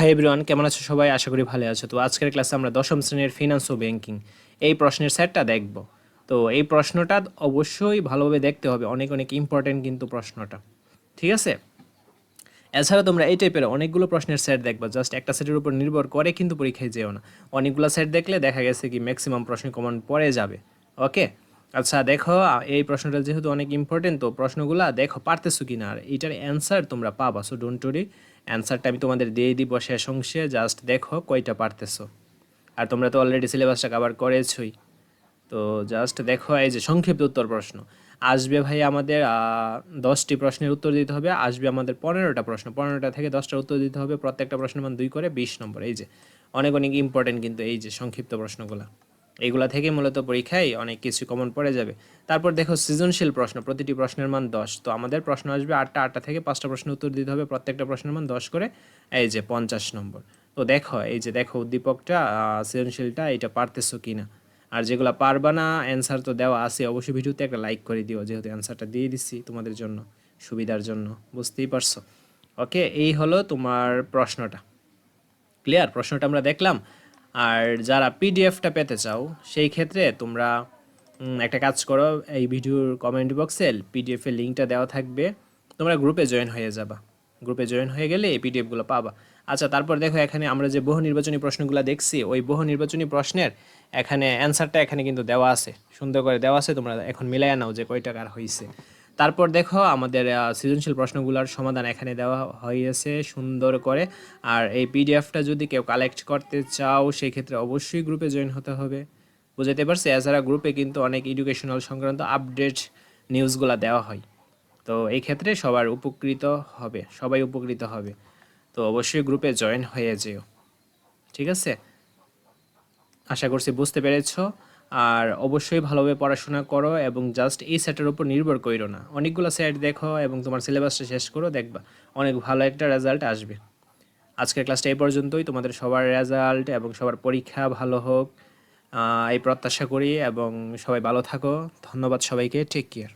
Hi everyone কেমন আছো সবাই? আশা করি ভালো আছো। তো আজকের ক্লাসে আমরা দশম শ্রেণির ফিনান্স ও ব্যাংকিং এই প্রশ্নের সেটটা দেখব। তো এই প্রশ্নটা অবশ্যই ভালোভাবে দেখতে হবে। অনেক অনেক ইম্পর্টেন্ট কিন্তু প্রশ্নটা। ঠিক আছে? এছাড়া তোমরা এই টাইপের অনেকগুলো প্রশ্নের সেট দেখবা। জাস্ট একটা সেটের উপর নির্ভর করে কিন্তু পরীক্ষায় যেও না। অনেকগুলো সেট দেখলে দেখা গেছে কি ম্যাক্সিমাম প্রশ্ন কমন পড়ে যাবে। ওকে আচ্ছা দেখো, এই প্রশ্নটা যেহেতু অনেক ইম্পর্টেন্ট তো প্রশ্নগুলো দেখো, পারতেছো কি না আর এটার অ্যান্সার তোমরা পাবা সো ডোন্ট টরি অ্যান্সারটা আমি তোমাদের দিয়ে দিব শেষ অংশে জাস্ট দেখো কয়টা পারতেছো। আর তোমরা তো অলরেডি সিলেবাসটা কভার করেছই। তো জাস্ট দেখো, এই যে সংক্ষিপ্ত উত্তর প্রশ্ন। আসবে ভাই আমাদের দশটি প্রশ্নের উত্তর দিতে হবে, আসবে আমাদের পনেরোটা প্রশ্ন, পনেরোটা থেকে দশটা উত্তর দিতে হবে, প্রত্যেকটা প্রশ্নের মান দুই করে, বিশ নম্বর, এই যে। অনেক অনেক ইম্পর্টেন্ট কিন্তু এই যে সংক্ষিপ্ত প্রশ্নগুলো। এইগুলা থেকে মূলত পরীক্ষায় অনেক কিছু কমন পড়ে যাবে। তারপর দেখো সৃজনশীল প্রশ্ন, প্রতিটি প্রশ্নের মান দশ। তো আমাদের প্রশ্ন আসবে আটটা আটটা থেকে পাঁচটা প্রশ্নের উত্তর দিতে হবে, প্রত্যেকটা প্রশ্নের মান দশ করে। এই যে পঞ্চাশ নম্বর। তো দেখো, এই যে দেখো উদ্দীপকটা সৃজনশীলটা, এটা পারতেছো কি না আর যেগুলো পারবা না অ্যান্সার তো দেওয়া আছে। অবশ্যই ভিডিওতে একটা লাইক করে দিও, যেহেতু অ্যান্সারটা দিয়ে দিচ্ছি তোমাদের জন্য, সুবিধার জন্য। বুঝতেই পারছ? ওকে এই হলো তোমার প্রশ্নটা। ক্লিয়ার প্রশ্নটা আমরা দেখলাম। আর যারা পিডিএফটা পেতে চাও, সেই ক্ষেত্রে তোমরা একটা কাজ করো, এই ভিডিওর কমেন্ট বক্সে পিডিএফের লিঙ্কটা দেওয়া থাকবে। তোমরা গ্রুপে জয়েন হয়ে যাবা। গ্রুপে জয়েন হয়ে গেলে এই পিডিএফগুলো পাবা। আচ্ছা তারপর দেখো এখানে আমরা যে বহু নির্বাচনী প্রশ্নগুলো দেখছি, ওই বহু নির্বাচনী প্রশ্নের এখানে অ্যান্সারটা এখানে কিন্তু দেওয়া আছে। সুন্দর করে দেওয়া আছে, তোমরা এখন মিলাই নাও যে কয় টাকার হয়েছে তারপর দেখো আমাদের সৃজনশীল প্রশ্নগুলোর সমাধান এখানে দেওয়া হয়েছে সুন্দর করে। আর এই পিডিএফটা যদি কেউ কালেক্ট করতে চাও সেই ক্ষেত্রে অবশ্যই গ্রুপে জয়েন হতে হবে। বুঝাতে পারছি? এছাড়া গ্রুপে কিন্তু অনেক এডুকেশনাল সংক্রান্ত আপডেট নিউজগুলো দেওয়া হয়। তো এই ক্ষেত্রে সবার উপকৃত হবে, সবাই উপকৃত হবে। তো অবশ্যই গ্রুপে জয়েন হয়ে যেও। ঠিক আছে? আশা করছি বুঝতে পেরেছ। আর অবশ্যই ভালোভাবে পড়াশোনা করো এবং জাস্ট এই সেটের উপর নির্ভর করো না। অনেকগুলো সেট দেখো এবং তোমার সিলেবাসটা শেষ করো, দেখবা অনেক ভালো একটা রেজাল্ট আসবে। আজকের ক্লাসটা এই পর্যন্তই। তোমাদের সবার রেজাল্ট এবং সবার পরীক্ষা ভালো হোক। এই প্রত্যাশা করি এবং সবাই ভালো থাকো। ধন্যবাদ সবাইকে। Take care